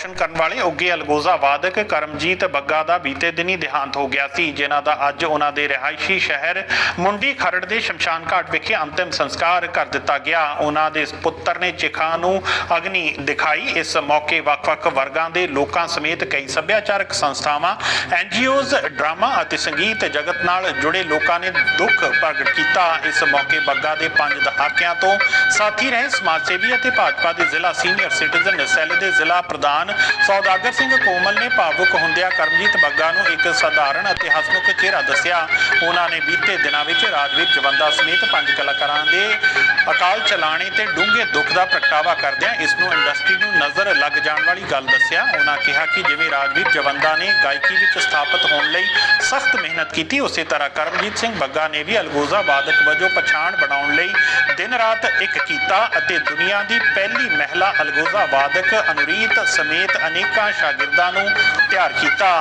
ਦਰਸ਼ਨ ਕਰਨ ਵਾਲੇ ਉੱਗੇ ਅਲਗੋਜ਼ਾ ਵਾਦਕ ਕਰਮਜੀਤ ਬੱਗਾ ਦਾ ਬੀਤੇ ਦਿਨੀ ਦੇਹਾਂਤ ਹੋ ਗਿਆ ਸੀ, ਜਿਨ੍ਹਾਂ ਦਾ ਅੱਜ ਉਹਨਾਂ ਦੇ ਰਿਹਾਇਸ਼ੀ ਸ਼ਹਿਰ ਮੁੰਡੀ ਖਰੜ ਦੇ ਸ਼ਮਸ਼ਾਨ ਘਾਟ ਵਿਖੇ ਅੰਤਿਮ ਸੰਸਕਾਰ ਕਰ ਦਿੱਤਾ ਗਿਆ। ਉਹਨਾਂ ਦੇ ਪੁੱਤਰ ਨੇ ਚਿਖਾ ਨੂੰ ਅਗਨੀ ਦਿਖਾਈ। ਇਸ ਮੌਕੇ ਵੱਖ-ਵੱਖ ਵਰਗਾਂ ਦੇ ਲੋਕਾਂ ਸਮੇਤ ਕਈ ਸੱਭਿਆਚਾਰਕ ਸੰਸਥਾਵਾਂ ਐਨਜੀਓਜ਼ ਡਰਾਮਾ ਅਤੇ ਸੰਗੀਤ ਜਗਤ ਨਾਲ ਜੁੜੇ ਲੋਕਾਂ ਨੇ ਦੁੱਖ ਪ੍ਰਗਟ ਕੀਤਾ। ਇਸ ਮੌਕੇ ਬੱਗਾ ਦੇ ਪੰਜ ਦਹਾਕਿਆਂ ਤੋਂ ਸਾਥੀ ਰਹੇ ਸਮਾਜ ਸੇਵੀ ਅਤੇ ਭਾਜਪਾ ਦੇ ਜ਼ਿਲ੍ਹਾ ਸੀਨੀਅਰ ਸਿਟੀਜ਼ਨ, ਸੈੱਲ ਦੇ ਜ਼ਿਲ੍ਹਾ ਪ੍ਰਧਾਨ ਸੌਦਾਗਰ ਸਿੰਘ ਕੋਮਲ ਨੇ ਭਾਵੁਕ ਹੁੰਦਿਆਂ ਕਰਮਜੀਤ ਬੱਗਾ ਨੂੰ ਇੱਕ ਸਧਾਰਨ ਅਤੇ ਹਸਮੁਖ ਚਿਹਰਾ ਦੱਸਿਆ। ਉਹਨਾਂ ਨੇ ਬੀਤੇ ਦਿਨਾਂ ਵਿੱਚ ਰਾਜਵੀਰ ਜਵੰਦਾ ਸਮੇਤ ਪੰਜ ਕਲਾਕਾਰਾਂ ਦੇ ਅਕਾਲ ਚਲਾਣੇ ਤੇ ਡੂੰਘੇ ਦੁੱਖ ਦਾ ਪ੍ਰਗਟਾਵਾ ਕਰਦਿਆਂ ਇਸ ਨੂੰ ਇੰਡਸਟਰੀ ਨੂੰ ਨਜ਼ਰ ਲੱਗ ਜਾਣ ਵਾਲੀ ਗੱਲ ਦੱਸਿਆ। ਉਹਨਾਂ ਕਿਹਾ ਕਿ ਜਿਵੇਂ ਰਾਜਵੀਰ ਜਵੰਦਾ ਨੇ ਗਾਇਕੀ ਵਿੱਚ ਸਥਾਪਿਤ ਹੋਣ ਲਈ ਸਖਤ ਮਿਹਨਤ ਕੀਤੀ, ਉਸੇ ਤਰ੍ਹਾਂ ਕਰਮਜੀਤ ਸਿੰਘ ਬੱਗਾ ਨੇ ਵੀ ਅਲਗੋਜ਼ਾ ਵਾਦਕ ਵਜੋਂ ਪਛਾਣ ਬਣਾਉਣ ਲਈ ਦਿਨ ਰਾਤ ਇੱਕ ਕੀਤਾ ਅਤੇ ਦੁਨੀਆ ਦੀ ਪਹਿਲੀ ਮਹਿਲਾ ਅਲਗੋਜ਼ਾ ਵਾਦਕ ਅਨੁਰੀਤ ਸਮੇਤ ਅਨੇਕਾਂ ਸ਼ਾਗਿਰਦਾਂ ਨੂੰ ਤਿਆਰ ਕੀਤਾ।